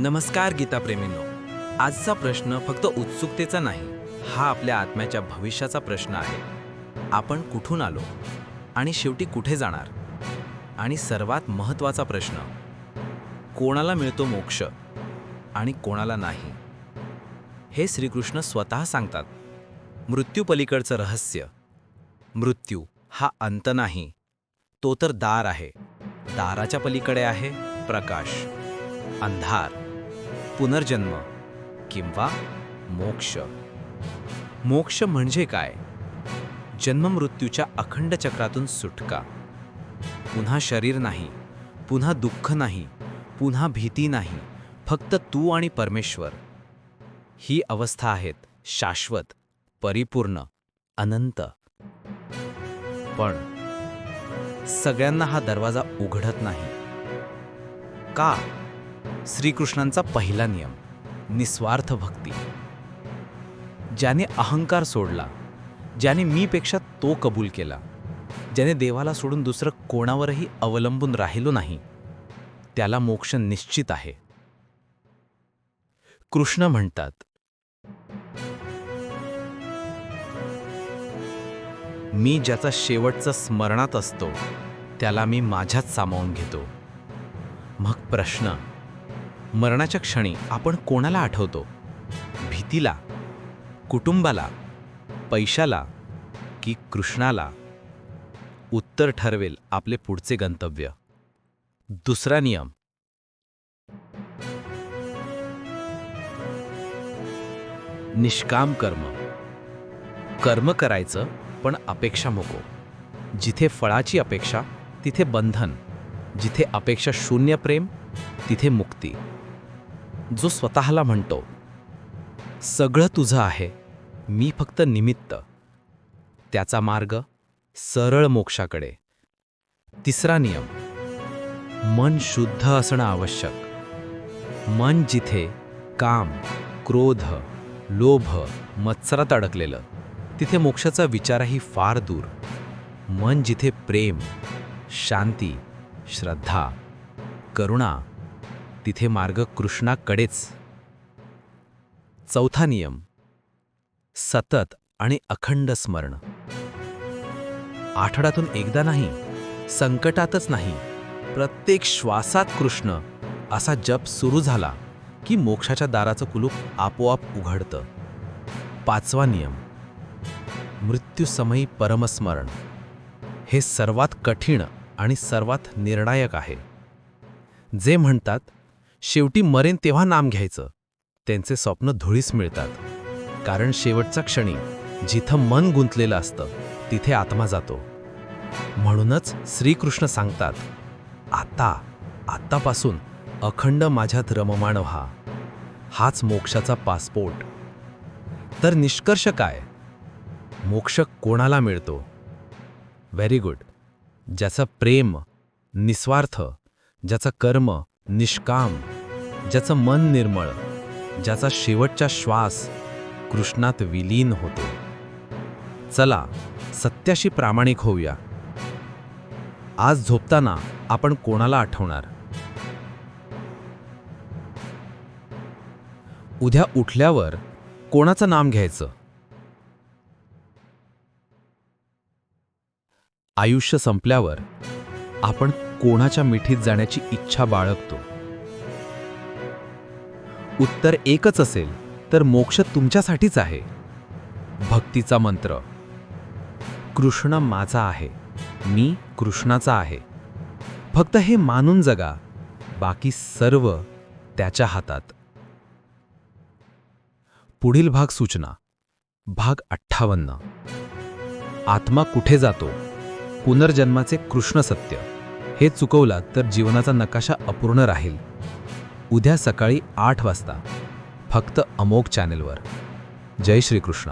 नमस्कार गीताप्रेमींनो. आजचा प्रश्न फक्त उत्सुकतेचा नाही हा आपल्या आत्म्याच्या भविष्याचा प्रश्न आहे. आपण कुठून आलो आणि शेवटी कुठे जाणार? आणि सर्वात महत्त्वाचा प्रश्न कोणाला मिळतो मोक्ष आणि कोणाला नाही? हे श्रीकृष्ण स्वतः सांगतात. मृत्यूपलीकडचं रहस्य मृत्यू हा अंत नाही तो तर दार आहे. दाराच्या पलीकडे आहे प्रकाश अंधार. पुनर्जन्म किंवा मोक्ष. मोक्ष म्हणजे काय? जन्ममृत्यूच्या अखंड चक्रातून सुटका. पुन्हा शरीर नाही पुन्हा दुःख नाही पुन्हा भीती नाही फक्त तू आणि परमेश्वर. ही अवस्था आहेत शाश्वत परिपूर्ण अनंत. पण सगळ्यांना हा दरवाजा उघडत नाही. का? श्रीकृष्णांचा पहिला नियम निस्वार्थ भक्ती. ज्याने अहंकार सोडला ज्याने मीपेक्षा तो कबूल केला ज्याने देवाला सोडून दुसरं कोणावरही अवलंबून राहिलो नाही त्याला मोक्ष निश्चित आहे. कृष्ण म्हणतात मी ज्याचा शेवटचा स्मरणात असतो त्याला मी माझ्यात सामावून घेतो. मग प्रश्न मरणाच्या क्षणी आपण कोणाला आठवतो? भीतीला? कुटुंबाला? पैशाला? की कृष्णाला? उत्तर ठरवेल आपले पुढचे गंतव्य. दुसरा नियम. निष्काम कर्म. कर्म करायचं पण अपेक्षा मोको जिथे फळाची अपेक्षा तिथे बंधन. जिथे अपेक्षा शून्य प्रेम तिथे मुक्ती. जो स्वतःला म्हणतो सगळं तुझं आहे मी फक्त निमित्त. त्याचा मार्ग सरळ मोक्षाकडे. तिसरा नियम मन शुद्ध असणं आवश्यक. मन जिथे काम क्रोध लोभ मत्सरात अडकलेलं तिथे मोक्षाचा विचारही फार दूर. मन जिथे प्रेम शांती श्रद्धा करुणा तिथे मार्ग कृष्णाकडेच. चौथा नियम. सतत आणि अखंड स्मरण. आठवड्यातून एकदा नाही संकटातच नाही प्रत्येक श्वासात कृष्ण असा जप सुरू झाला की मोक्षाच्या दाराचं कुलूप आपोआप उघडतं. पाचवा नियम. मृत्यूसमयी परमस्मरण. हे सर्वात कठीण आणि सर्वात निर्णायक आहे. जे म्हणतात शेवटी मरेन तेव्हा नाम घ्यायचं. त्यांचे स्वप्न धुळीस मिळतात. कारण शेवटचा क्षणी जिथं मन गुंतलेलं असतं तिथे आत्मा जातो. म्हणूनच श्रीकृष्ण सांगतात आता आत्तापासून अखंड माझ्यात रममाण व्हा. हाच मोक्षाचा पासपोर्ट. तर निष्कर्ष काय? मोक्ष कोणाला मिळतो? Very good. ज्याचं प्रेम निस्वार्थ ज्याचं कर्म निष्काम ज्याचं मन निर्मळ ज्याचा शेवटचा श्वास कृष्णात विलीन होतो. चला सत्याशी प्रामाणिक होऊया. आज झोपताना आपण कोणाला आठवणार? उद्या उठल्यावर कोणाचं नाम घ्यायचं? आयुष्य संपल्यावर आपण कोणाच्या मिठीत जाण्याची इच्छा बाळगतो. उत्तर एकच असेल तर मोक्ष तुमच्यासाठीच आहे. भक्तीचा मंत्र. कृष्ण माझा आहे मी कृष्णाचा आहे. फक्त हे मानून जगा बाकी सर्व त्याच्या हातात. पुढील भाग सूचना. भाग अठ्ठावन्न. आत्मा कुठे जातो? पुनर्जन्माचे कृष्ण सत्य. हे चुकवलात तर जीवनाचा नकाशा अपूर्ण राहील. उद्या सकाळी आठ वाजता. फक्त अमोक चॅनेलवर. जय श्रीकृष्ण.